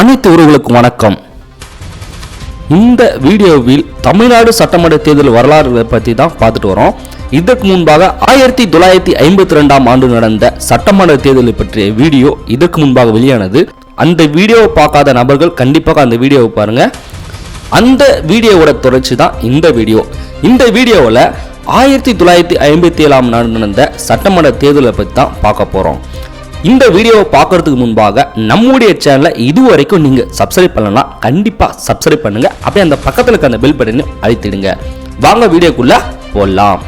அனைத்து உறவுகளுக்கும் வணக்கம். இந்த வீடியோவில் தமிழ்நாடு சட்டமன்ற தேர்தல் வரலாறுகளை பற்றி தான் பார்த்துட்டு வரோம். இதற்கு முன்பாக ஆயிரத்தி தொள்ளாயிரத்தி ஐம்பத்தி ரெண்டாம் ஆண்டு நடந்த சட்டமன்ற தேர்தலை பற்றிய வீடியோ இதற்கு முன்பாக வெளியானது. அந்த வீடியோவை பார்க்காத நபர்கள் கண்டிப்பாக அந்த வீடியோவை பாருங்க. அந்த வீடியோவோட தொடர்ச்சி தான் இந்த வீடியோ. இந்த வீடியோவில் ஆயிரத்தி தொள்ளாயிரத்தி ஐம்பத்தி ஏழாம் ஆண்டு நடந்த சட்டமன்ற தேர்தலை பற்றி தான் பார்க்க போகிறோம் இந்த வீடியோவை பார்க்கறதுக்கு முன்பாக நம்முடைய சேனலை இதுவரைக்கும் நீங்கள் சப்ஸ்கிரைப் பண்ணலாம் கண்டிப்பாக சப்ஸ்கிரைப் பண்ணுங்க. அப்படியே அந்த பக்கத்தில் இருக்க அந்த பெல் பட்டனை அழுத்திடுங்க. வாங்க வீடியோக்குள்ள போடலாம்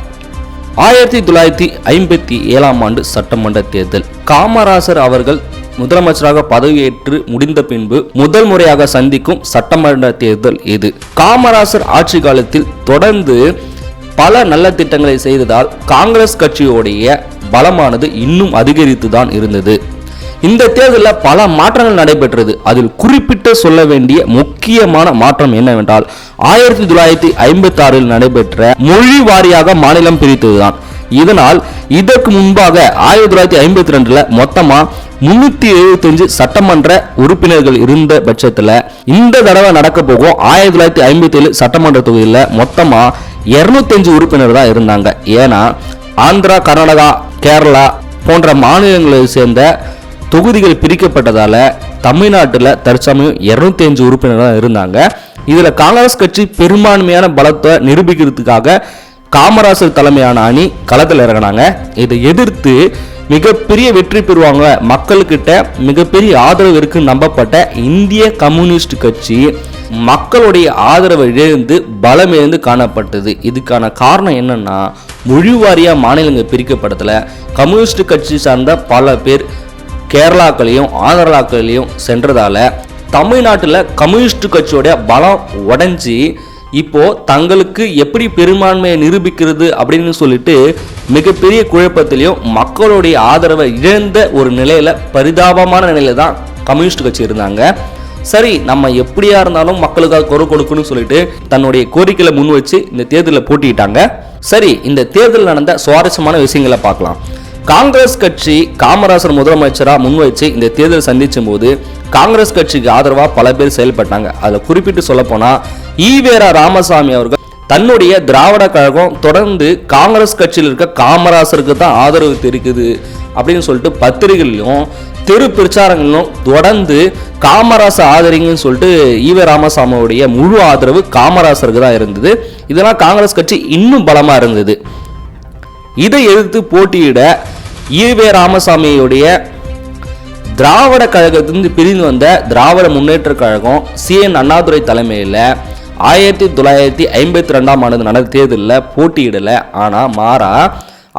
ஆயிரத்தி தொள்ளாயிரத்தி ஐம்பத்தி ஏழாம் ஆண்டு சட்டமன்ற தேர்தல். காமராசர் அவர்கள் முதலமைச்சராக பதவியேற்று முடிந்த பின்பு முதல் முறையாக சந்திக்கும் சட்டமன்ற தேர்தல் இது. காமராசர் ஆட்சி காலத்தில் தொடர்ந்து பல நல்ல திட்டங்களை செய்ததால் காங்கிரஸ் கட்சியோடைய பலமானது இன்னும் அதிகரித்து தான் இருந்தது. இந்த தேர்தலில் பல மாற்றங்கள் நடைபெற்றது. அதில் குறிப்பிட்டு சொல்ல வேண்டிய முக்கியமான மாற்றம் என்னவென்றால் ஆயிரத்தி தொள்ளாயிரத்தி ஐம்பத்தி ஆறில் நடைபெற்ற மொழி வாரியாக மாநிலம் பிரித்ததுதான். இதனால் இதற்கு முன்பாக ஆயிரத்தி தொள்ளாயிரத்தி ஐம்பத்தி ரெண்டுல மொத்தமா முன்னூத்தி எழுபத்தஞ்சு சட்டமன்ற உறுப்பினர்கள் இருந்த பட்சத்துல இந்த தடவை நடக்க போகும் ஆயிரத்தி தொள்ளாயிரத்தி ஐம்பத்தி ஏழு சட்டமன்ற தொகுதியில் மொத்தமா இருநூத்தஞ்சு உறுப்பினர் தான் இருந்தாங்க. ஏன்னா ஆந்திரா கர்நாடகா கேரளா போன்ற மாநிலங்களை சேர்ந்த தொகுதிகள் பிரிக்கப்பட்டதால் தமிழ்நாட்டில் தற்சமயம் இரநூத்தி அஞ்சு உறுப்பினர்கள் இருந்தாங்க. இதில் காங்கிரஸ் கட்சி பெரும்பான்மையான பலத்தை நிரூபிக்கிறதுக்காக காமராசர் தலைமையான அணி களத்தில் இறங்கினாங்க. இதை எதிர்த்து மிகப்பெரிய வெற்றி பெறுவாங்க மக்கள்கிட்ட மிகப்பெரிய ஆதரவு இருக்குன்னு நம்பப்பட்ட இந்திய கம்யூனிஸ்ட் கட்சி மக்களுடைய ஆதரவை இழந்து பலமிழந்து காணப்பட்டது. இதுக்கான காரணம் என்னன்னா மொழிவாரியா மாநிலங்கள் பிரிக்கப்படத்தில் கம்யூனிஸ்ட் கட்சி சார்ந்த பல பேர் கேரளாக்களையும் ஆந்திராக்களையும் சென்றதால தமிழ்நாட்டில் கம்யூனிஸ்ட் கட்சியோட பலம் உடைஞ்சி இப்போ தங்களுக்கு எப்படி பெரும்பான்மையை நிரூபிக்கிறது அப்படின்னு சொல்லிட்டு மிகப்பெரிய குழப்பத்திலையும் மக்களுடைய ஆதரவை இழந்த ஒரு நிலையில பரிதாபமான நிலையில தான் கம்யூனிஸ்ட் கட்சி இருந்தாங்க. சரி நம்ம எப்படியா இருந்தாலும் மக்களுக்காக குரல் கொடுக்கணும்னு சொல்லிட்டு தன்னுடைய கோரிக்கைகளை முன் வச்சு இந்த தேர்தலில் போட்டிட்டாங்க சரி இந்த தேர்தல் நடந்த சுவாரஸ்யமான விஷயங்களை பார்க்கலாம். காங்கிரஸ் கட்சி காமராசர் முதலமைச்சராக முன்வைச்சு இந்த தேர்தல் சந்திச்சும் போது காங்கிரஸ் கட்சிக்கு ஆதரவாக பல பேர் செயல்பட்டாங்க. அதில் குறிப்பிட்டு சொல்லப்போனால் ஈவேரா ராமசாமி அவர்கள் தன்னுடைய திராவிட கழகம் தொடர்ந்து காங்கிரஸ் கட்சியில் இருக்க காமராசருக்கு தான் ஆதரவு தெரிக்குது அப்படின்னு சொல்லிட்டு பத்திரிகைகளிலும் தெரு பிரச்சாரங்களிலும் தொடர்ந்து காமராசர் ஆதரிங்கன்னு சொல்லிட்டு ஈவ ராமசாமியுடைய முழு ஆதரவு காமராசருக்கு தான் இருந்தது. இதெல்லாம் காங்கிரஸ் கட்சி இன்னும் பலமாக இருந்தது. இதை எதிர்த்து போட்டியிட ஈவே ராமசாமியுடைய திராவிட கழகத்திலிருந்து பிரிந்து வந்த திராவிட முன்னேற்ற கழகம் சி என் அண்ணாதுரை தலைமையில் ஆயிரத்தி தொள்ளாயிரத்தி ஐம்பத்தி ரெண்டாம் ஆண்டு நடந்த தேர்தலில் போட்டியிடலை. ஆனால் மாறா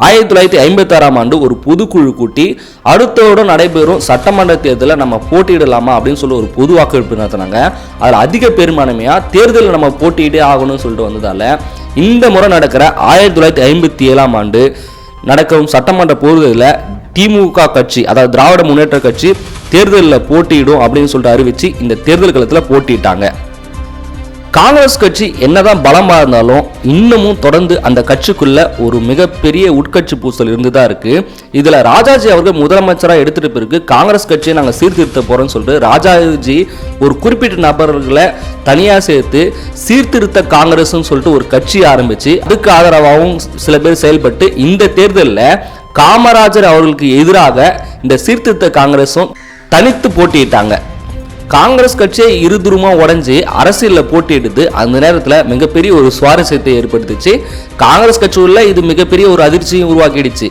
ஆயிரத்தி தொள்ளாயிரத்தி ஐம்பத்தாறாம் ஆண்டு ஒரு பொதுக்குழு கூட்டி அடுத்தோடு நடைபெறும் சட்டமன்ற தேர்தலில் நம்ம போட்டியிடலாமா அப்படின்னு சொல்லி ஒரு பொது வாக்கெடுப்பு நடத்தினாங்க. அதில் அதிக பெரும்பான்மையாக தேர்தலில் நம்ம போட்டியிட்டே ஆகணும்னு சொல்லிட்டு வந்ததால் இந்த முறை நடக்கிற ஆயிரத்தி தொள்ளாயிரத்தி ஐம்பத்தி ஏழாம் ஆண்டு நடக்கும் சட்டமன்ற போர்தலில் திமுக கட்சி அதாவது திராவிட முன்னேற்ற கட்சி தேர்தலில் போட்டியிடும் அப்படின்னு சொல்லிட்டு அறிவிச்சு இந்த தேர்தல் களத்தில் போட்டியிட்டாங்க. காங்கிரஸ் கட்சி என்னதான் பலமா இருந்தாலும் இன்னமும் தொடர்ந்து அந்த கட்சிக்குள்ள ஒரு மிகப்பெரிய உட்கட்சி பூசல் இருந்துதான் இருக்கு. இதுல ராஜாஜி அவர்கள் முதலமைச்சரா எடுத்துட்டு பிறகு காங்கிரஸ் கட்சியை நாங்க சீர்திருத்த போறோம்னு சொல்லிட்டு ராஜாஜி ஒரு குறிப்பிட்ட நபர்களை தனியா சேர்த்து சீர்திருத்த காங்கிரஸ்னு சொல்லிட்டு ஒரு கட்சி ஆரம்பிச்சு அதுக்கு ஆதரவாகவும் சில பேர் செயல்பட்டு இந்த தேர்தலில் காமராஜர் அவர்களுக்கு எதிராக இந்த சீர்திருத்த காங்கிரஸும் தனித்து போட்டியிட்டாங்க. காங்கிரஸ் கட்சியை இருதுருமா உடஞ்சி அரசியலில் போட்டியிடுது அந்த நேரத்தில் மிகப்பெரிய ஒரு சுவாரஸ்யத்தை ஏற்படுத்துச்சு. காங்கிரஸ் கட்சி இது மிகப்பெரிய ஒரு அதிர்ச்சியும் உருவாக்கிடுச்சு.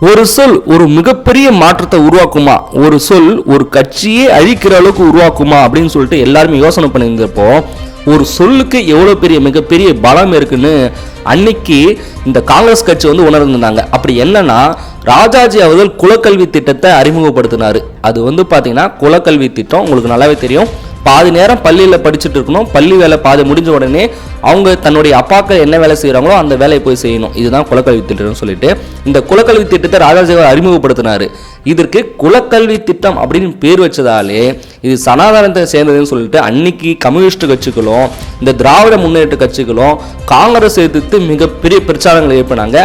ஒரு சொல் ஒரு மிகப்பெரிய மாற்றத்தை உருவாக்குமா? ஒரு சொல் ஒரு கட்சியே அழிக்கிற அளவுக்கு உருவாக்குமா? அப்படின்னு சொல்லிட்டு எல்லாருமே யோசனை பண்ணியிருந்தப்போ ஒரு சொல்லுக்கு எவ்வளோ பெரிய மிகப்பெரிய பலம் இருக்குன்னு அன்னைக்கு இந்த காங்கிரஸ் கட்சி வந்து உணர்ந்திருந்தாங்க. அப்படி என்னன்னா ராஜாஜி அவர்கள் குலக்கல்வி திட்டத்தை அறிமுகப்படுத்தினார். அது வந்து பார்த்தீங்கன்னா குலக்கல்வி திட்டம் உங்களுக்கு நல்லாவே தெரியும். பாதி நேரம் பள்ளியில் படிச்சுட்டு இருக்கணும். பள்ளி வேலை பாதி முடிஞ்ச உடனே அவங்க தன்னுடைய அப்பாக்கள் என்ன வேலை செய்கிறாங்களோ அந்த வேலையை போய் செய்யணும். இதுதான் குலக்கல்வி திட்டம்னு சொல்லிட்டு இந்த குலக்கல்வி திட்டத்தை ராஜாஜி அவர் அறிமுகப்படுத்தினார். இதற்கு குலக்கல்வி திட்டம் அப்படின்னு பேர் வச்சதாலே இது சனாதனத்தை சேர்ந்ததுன்னு சொல்லிட்டு அன்னைக்கு கம்யூனிஸ்ட் கட்சிகளும் இந்த திராவிட முன்னேற்ற கட்சிகளும் காங்கிரஸ் எதிர்த்து மிகப்பெரிய பிரச்சாரங்களை ஏற்பினாங்க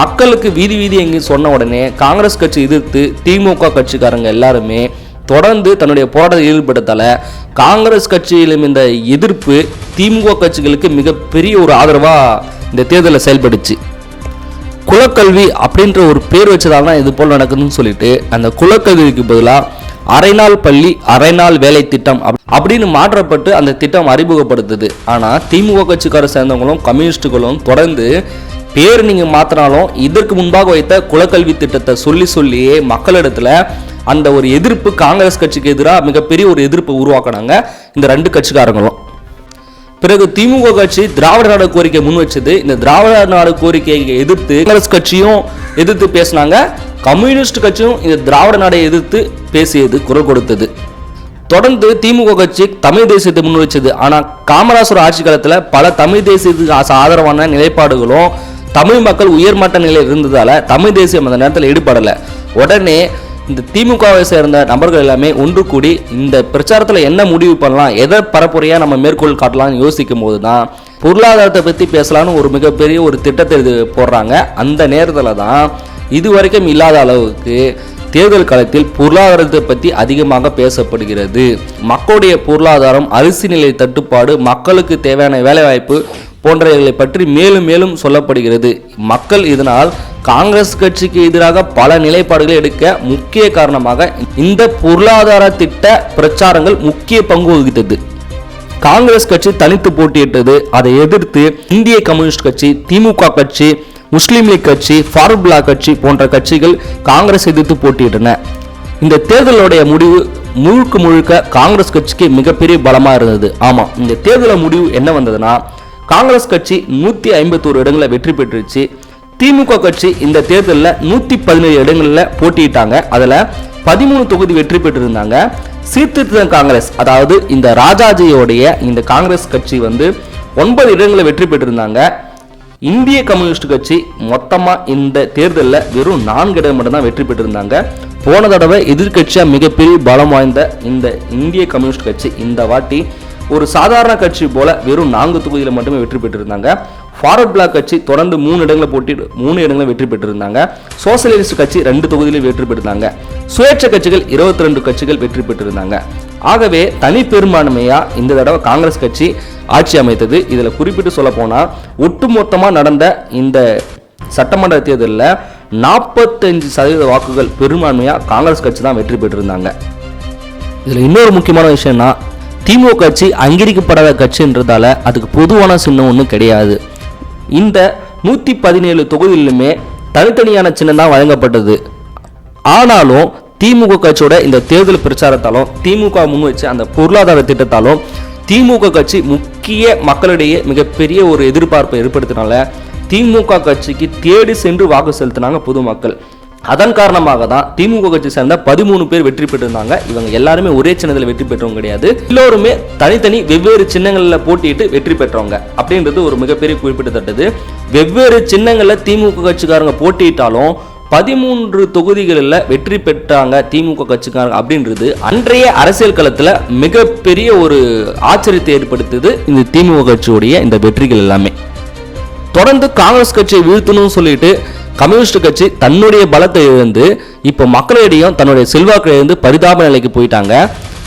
மக்களுக்கு வீதி வீதி எங்கேயும் சொன்ன உடனே காங்கிரஸ் கட்சி எதிர்த்து திமுக கட்சிக்காரங்க எல்லாருமே தொடர்ந்து தன்னுடைய போராட்டத்தில் ஈடுபட்டதால காங்கிரஸ் கட்சியிலும் இந்த எதிர்ப்பு திமுக கட்சிகளுக்கு மிகப்பெரிய ஒரு ஆதரவாக இந்த தேர்தலில் செயல்பட்டுச்சு. குலக்கல்வி அப்படின்ற ஒரு பேர் வச்சதால தான் இது போல் நடக்குதுன்னு சொல்லிட்டு அந்த குலக்கல்விக்கு பதிலாக அரைநாள் பள்ளி அரைநாள் வேலை திட்டம் அப்படின்னு மாற்றப்பட்டு அந்த திட்டம் அறிமுகப்படுத்துது. ஆனால் திமுக கட்சிக்கார சேர்ந்தவங்களும் கம்யூனிஸ்டுகளும் தொடர்ந்து பேர் நீங்கள் மாற்றினாலும் இதற்கு முன்பாக வைத்த குலக்கல்வி திட்டத்தை சொல்லி சொல்லியே மக்களிடத்தில் அந்த ஒரு எதிர்ப்பு காங்கிரஸ் கட்சிக்கு எதிராக மிகப்பெரிய ஒரு எதிர்ப்பை உருவாக்கினாங்க இந்த ரெண்டு கட்சிக்காரங்களும். பிறகு திமுக கட்சி திராவிட நாடு கோரிக்கை முன் வச்சது. இந்த திராவிட நாடு கோரிக்கையை எதிர்த்து காங்கிரஸ் கட்சியும் எதிர்த்து பேசினாங்க. கம்யூனிஸ்ட் கட்சியும் இந்த திராவிட நாடை எதிர்த்து பேசியது குரல் கொடுத்தது. தொடர்ந்து திமுக கட்சி தமிழ் தேசியத்தை முன் வச்சது. ஆனால் காமராசர் ஆட்சி காலத்தில் பல தமிழ் தேசியத்துக்கு ஆதரவான நிலைப்பாடுகளும் தமிழ் மக்கள் உயர்மட்ட நிலையில் இருந்ததால் தமிழ் தேசியம் அந்த நேரத்தில் ஈடுபடலை. உடனே இந்த திமுகவை சேர்ந்த நபர்கள் எல்லாமே ஒன்று கூடி இந்த பிரச்சாரத்தில் என்ன முடிவு பண்ணலாம் எதை பரப்புரையாக நம்ம மேற்கோள் காட்டலாம்னு யோசிக்கும் போது தான் பொருளாதாரத்தை பற்றி பேசலாம்னு ஒரு மிகப்பெரிய ஒரு திட்டத்தை இது போடுறாங்க. அந்த நேரத்தில் தான் இதுவரைக்கும் இல்லாத அளவுக்கு தேர்தல் காலத்தில் பொருளாதாரத்தை பற்றி அதிகமாக பேசப்படுகிறது. மக்களுடைய பொருளாதாரம் அரிசி நிலை தட்டுப்பாடு மக்களுக்கு தேவையான வேலைவாய்ப்பு போன்றவைகளை பற்றி மேலும் மேலும் சொல்லப்படுகிறது. மக்கள் இதனால் காங்கிரஸ் கட்சிக்கு எதிராக பல நிலைப்பாடுகளை எடுக்க முக்கிய காரணமாக இந்த பொருளாதார திட்ட பிரச்சாரங்கள் முக்கிய பங்கு வகித்தது. காங்கிரஸ் கட்சி தனித்து போட்டியிட்டது. அதை எதிர்த்து இந்திய கம்யூனிஸ்ட் கட்சி திமுக கட்சி முஸ்லீம் லீக் கட்சி ஃபாரூக் பிளாக் கட்சி போன்ற கட்சிகள் காங்கிரஸ் எதிர்த்து போட்டியிட்டன. இந்த தேர்தலுடைய முடிவு முழுக்க முழுக்க காங்கிரஸ் கட்சிக்கு மிகப்பெரிய பலமாக இருந்தது. ஆமாம் இந்த தேர்தல முடிவு என்ன வந்ததுன்னா காங்கிரஸ் கட்சி நூற்றி ஐம்பத்தோரு இடங்களை வெற்றி பெற்றுச்சு. திமுக கட்சி இந்த தேர்தலில் நூற்றி பதினேழு இடங்களில் போட்டியிட்டாங்க. அதில் பதிமூணு தொகுதி வெற்றி பெற்றிருந்தாங்க. சீர்திருத்த காங்கிரஸ் அதாவது இந்த ராஜாஜியோடைய இந்த காங்கிரஸ் கட்சி வந்து ஒன்பது இடங்களை வெற்றி பெற்றிருந்தாங்க. இந்திய கம்யூனிஸ்ட் கட்சி மொத்தமாக இந்த தேர்தலில் வெறும் நான்கு இடம் மட்டும்தான் வெற்றி பெற்றிருந்தாங்க. போன தடவை எதிர்க்கட்சியாக மிகப்பெரிய பலம் வாய்ந்த இந்த இந்திய கம்யூனிஸ்ட் கட்சி இந்த வாட்டி ஒரு சாதாரண கட்சி போல வெறும் நான்கு தொகுதியில் மட்டுமே வெற்றி பெற்றிருந்தாங்க. ஃபார்வர்ட் பிளாக் கட்சி தொடர்ந்து மூணு இடங்களை போட்டி மூணு இடங்களை வெற்றி பெற்றிருந்தாங்க. சோசியலிஸ்ட் கட்சி ரெண்டு தொகுதியிலும் வெற்றி பெற்றிருந்தாங்க. சுயேட்சை கட்சிகள் இருபத்தி ரெண்டு கட்சிகள் வெற்றி பெற்றிருந்தாங்க. ஆகவே தனி பெரும்பான்மையா இந்த தடவை காங்கிரஸ் கட்சி ஆட்சி அமைத்தது. இதுல குறிப்பிட்டு சொல்ல போனால் ஒட்டுமொத்தமாக நடந்த இந்த சட்டமன்ற தேர்தலில் நாற்பத்தஞ்சு சதவீத வாக்குகள் பெரும்பான்மையா காங்கிரஸ் கட்சி தான் வெற்றி பெற்றிருந்தாங்க. இதில் இன்னொரு முக்கியமான விஷயம்னா திமுக கட்சி அங்கீகரிக்கப்படாத கட்சின்றதால அதுக்கு பொதுவான சின்னம் ஒன்றும் கிடையாது. இந்த நூற்றி பதினேழு தொகுதியிலுமே தனித்தனியான சின்னம் தான் வழங்கப்பட்டது. ஆனாலும் திமுக கட்சியோட இந்த தேர்தல் பிரச்சாரத்தாலும் திமுக முன் வச்ச அந்த பொருளாதார திட்டத்தாலும் திமுக கட்சி முக்கிய மக்களிடையே மிகப்பெரிய ஒரு எதிர்பார்ப்பை ஏற்படுத்தினால திமுக கட்சிக்கு தேடி சென்று வாக்கு செலுத்தினாங்க பொதுமக்கள். அதன் காரணமாக தான் திமுக கட்சி சேர்ந்த பதிமூணு பேர் வெற்றி பெற்றிருந்தாங்க. இவங்க எல்லாருமே ஒரே சின்னத்தில் வெற்றி பெற்றவங்க கிடையாது. எல்லோருமே தனித்தனி வெவ்வேறு சின்னங்களில் போட்டியிட்டு வெற்றி பெற்றவங்க அப்படின்றது ஒரு மிகப்பெரிய குறிப்பிடத்தட்டது வெவ்வேறு சின்னங்களில் திமுக கட்சிக்காரங்க போட்டியிட்டாலும் பதிமூன்று தொகுதிகளில் வெற்றி பெற்றாங்க திமுக கட்சிக்காரங்க அப்படின்றது அன்றைய அரசியல் களத்தில் மிகப்பெரிய ஒரு ஆச்சரியத்தை ஏற்படுத்துது இந்த திமுக கட்சியுடைய இந்த வெற்றிகள் எல்லாமே. தொடர்ந்து காங்கிரஸ் கட்சியை வீழ்த்தணும்னு சொல்லிட்டு கம்யூனிஸ்ட் கட்சி தன்னுடைய பலத்தை இழந்து இப்போ மக்களிடையும் தன்னுடைய செல்வாக்கை இழந்து பரிதாப நிலைக்கு போயிட்டாங்க.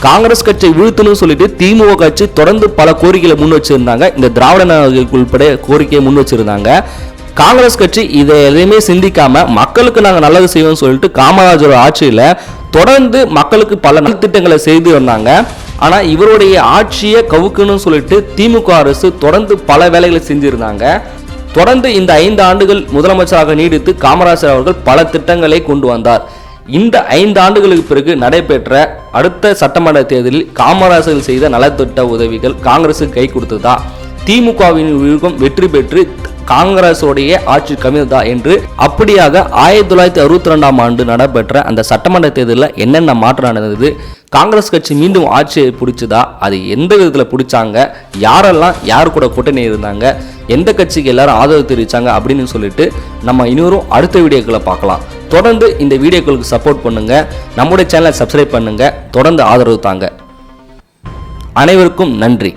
காங்கிரஸ் கட்சியை வீழ்த்தணும்னு சொல்லிட்டு திமுக கட்சி தொடர்ந்து பல கோரிக்கைகளை முன் வச்சிருந்தாங்க. இந்த திராவிட உள்பட கோரிக்கையை முன் வச்சிருந்தாங்க. காங்கிரஸ் கட்சி இதை எதையுமே சிந்திக்காம மக்களுக்கு நாங்கள் நல்லது செய்வோம்னு சொல்லிட்டு காமராஜர் ஆட்சியில் தொடர்ந்து மக்களுக்கு பல நலத்திட்டங்களை செய்து வந்தாங்க. ஆனால் இவருடைய ஆட்சியை கவுக்கணும்னு சொல்லிட்டு திமுக அரசு தொடர்ந்து பல வேலைகளை செஞ்சுருந்தாங்க. தொடர்ந்து இந்த ஐந்து ஆண்டுகள் முதலமைச்சராக நீடித்து காமராஜர் அவர்கள் பல திட்டங்களை கொண்டு வந்தார். இந்த ஐந்து ஆண்டுகளுக்கு பிறகு நடைபெற்ற அடுத்த சட்டமன்ற தேர்தலில் காமராஜர் செய்த நலத்திட்ட உதவிகள் காங்கிரசுக்கு கை கொடுத்ததா? திமுகவின் வியூகம் வெற்றி பெற்று காங்கிரஸோடைய ஆட்சி கவிழ்ந்ததா என்று அப்படியாக ஆயிரத்தி தொள்ளாயிரத்தி அறுபத்தி ரெண்டாம் ஆண்டு நடைபெற்ற அந்த சட்டமன்ற தேர்தலில் என்னென்ன மாற்றம் நடந்தது? காங்கிரஸ் கட்சி மீண்டும் ஆட்சியை பிடிச்சதா? அது எந்த விதத்தில் பிடிச்சாங்க? யாரெல்லாம் யார் கூட கூட்டணி இருந்தாங்க? எந்த கட்சிக்கு எல்லாரும் ஆதரவு தெரிவிச்சாங்க அப்படின்னு சொல்லிட்டு நம்ம இன்னொரு அடுத்த வீடியோக்களை பார்க்கலாம். தொடர்ந்து இந்த வீடியோக்களுக்கு சப்போர்ட் பண்ணுங்க. நம்முடைய சேனலை சப்ஸ்கிரைப் பண்ணுங்க. தொடர்ந்து ஆதரவு தாங்க. அனைவருக்கும் நன்றி.